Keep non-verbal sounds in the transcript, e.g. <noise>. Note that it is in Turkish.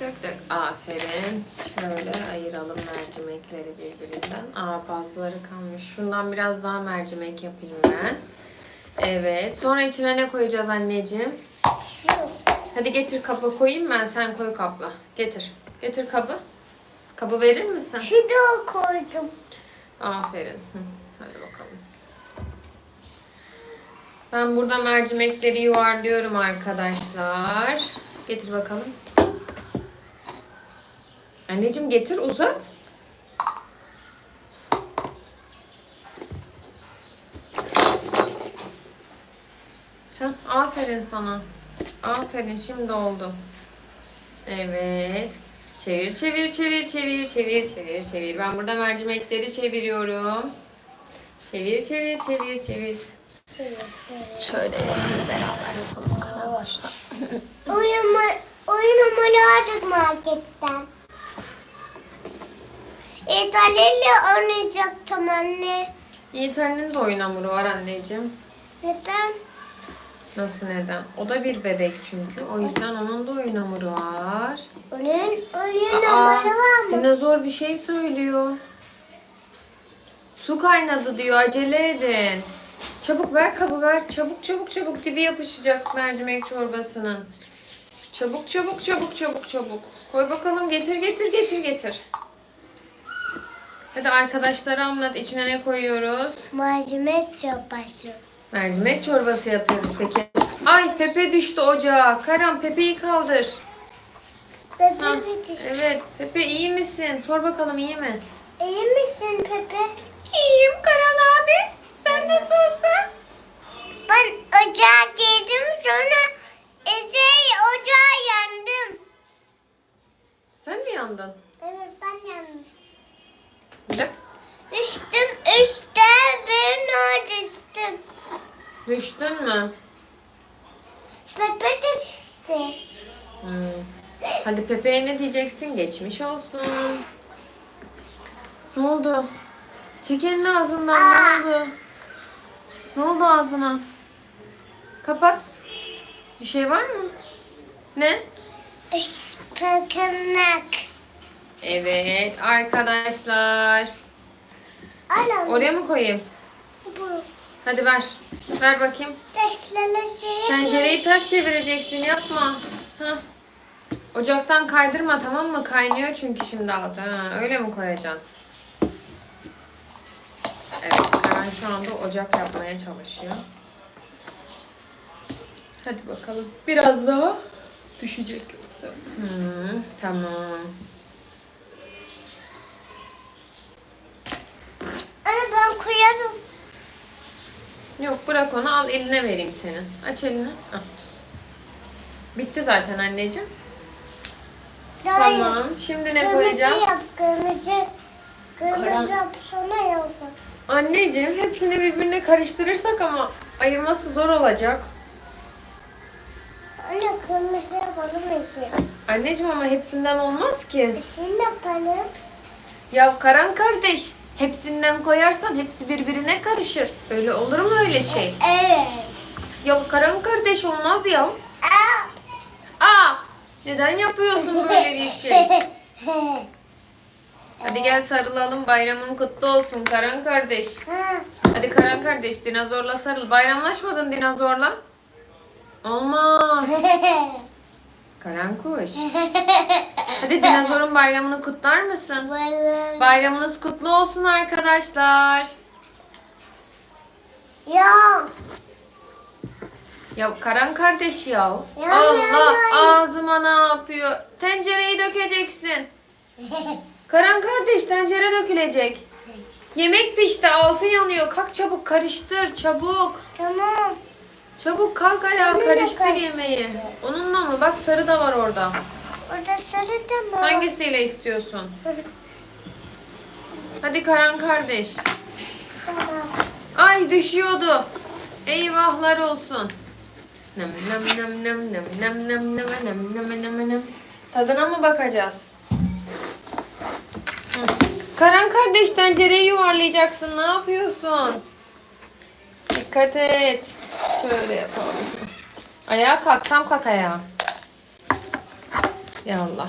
dök dök. Aferin. Şöyle ayıralım mercimekleri birbirinden. Aa bazıları kalmış. Şundan biraz daha mercimek yapayım ben. Evet. Sonra içine ne koyacağız anneciğim? Şu. Hadi getir kabı koyayım ben. Sen koy kapla. Getir. Getir kabı. Kabı verir misin? Şu da koydum. Aferin. Hadi bakalım. Ben burada mercimekleri yuvarlıyorum arkadaşlar. Getir bakalım. Anneciğim getir uzat. Heh, aferin sana. Aferin şimdi oldu. Evet. Çevir çevir çevir çevir çevir çevir çevir. Ben burada mercimekleri çeviriyorum. Çevir çevir çevir çevir. Şöyle. Şöyle beraber yapalım. Oyun, oyun hamuru marketten. İtalyanla oynayacaktım anne. Yiğit Ali'nin de oyun hamuru var anneciğim. Neden? Nasıl neden? O da bir bebek çünkü. O yüzden onun da oyun hamuru var. Oyun, oyun hamuru var mı? dinozor bir şey söylüyor. Su kaynadı diyor. Acele edin. Çabuk ver kabı ver. Çabuk çabuk çabuk dibi yapışacak mercimek çorbasının. Çabuk çabuk çabuk çabuk çabuk. Koy bakalım getir getir getir getir. Hadi arkadaşlara anlat. İçine ne koyuyoruz? Mercimek çorbası. Mercimek çorbası yapıyoruz peki. Ay Pepe düştü ocağa. Karan Pepe'yi kaldır. Ha, Pepe bitir. evet Pepe iyi misin? Sor bakalım iyi mi? İyi misin Pepe? İyiyim Karan abi. Sen nasılsın? Ben ocağa girdim sonra Ezey ocağa yandım. Sen mi yandın? Evet ben yandım. Ne? Düştüm üstte ben düştüm. Düştün mü? Pepe de düştü. Hmm. Hadi Pepe'ye ne diyeceksin? Geçmiş olsun. Ne oldu? Çek elini ağzından. Ne oldu? Ne oldu ağzına? Kapat. Bir şey var mı? Ne? Ispanak. Evet arkadaşlar. Anam. Oraya mı koyayım? Bu. Hadi ver. Ver bakayım. Şey. Tencereyi ters çevireceksin yapma. Hah. Ocaktan kaydırma tamam mı? Kaynıyor çünkü şimdi altı. Ha, öyle mi koyacaksın? Evet Karan şu anda ocak yapmaya çalışıyor. Hadi bakalım. Biraz daha düşecek yoksa. Hmm, tamam. Koyarım. Yok bırak onu al eline vereyim senin. Aç elini. Al. Bitti zaten anneciğim. Tamam. Şimdi ne koyacağım? Kırmızı yap kırmızı. Kırmızı yap sonra yap. Anneciğim hepsini birbirine karıştırırsak ama ayırması zor olacak. Anne kırmızı yapalım işi. Anneciğim ama hepsinden olmaz ki. Işıl yapalım. Ya Karan kardeş hepsinden koyarsan hepsi birbirine karışır. Öyle olur mu öyle şey? Evet. Ya Karan kardeş olmaz ya. Aa. Aa! Neden yapıyorsun böyle bir şey? <laughs> Hadi gel sarılalım bayramın kutlu olsun Karan kardeş. Ha. Hadi Karan kardeş dinozorla sarıl. Bayramlaşmadın dinozorla. Olmaz. <laughs> Karan kuş. <laughs> Hadi dinozorun bayramını kutlar mısın? Bayram. Bayramınız kutlu olsun arkadaşlar. Ya. Ya Karan kardeş ya. Ya, Allah ya. ağzıma ne yapıyor? Tencereyi dökeceksin. <laughs> Karan kardeş tencere dökülecek. Yemek pişti altı yanıyor. Kalk çabuk karıştır çabuk. tamam. Çabuk kalk ayağa Onunla karıştır karıştır. yemeği. Onunla mı? Bak sarı da var orada. Orada sarı da mı? Hangisiyle istiyorsun? Hadi Karan kardeş. Ay düşüyordu. Eyvahlar olsun. Nem nem nem nem nem nem nem nem nem nem nem nem. Tadına mı bakacağız? Hı. Karan kardeş tencereyi yuvarlayacaksın. Ne yapıyorsun? Dikkat et. Şöyle yapalım. Ayağa kalk. Tam kalk ayağa. Ya Allah.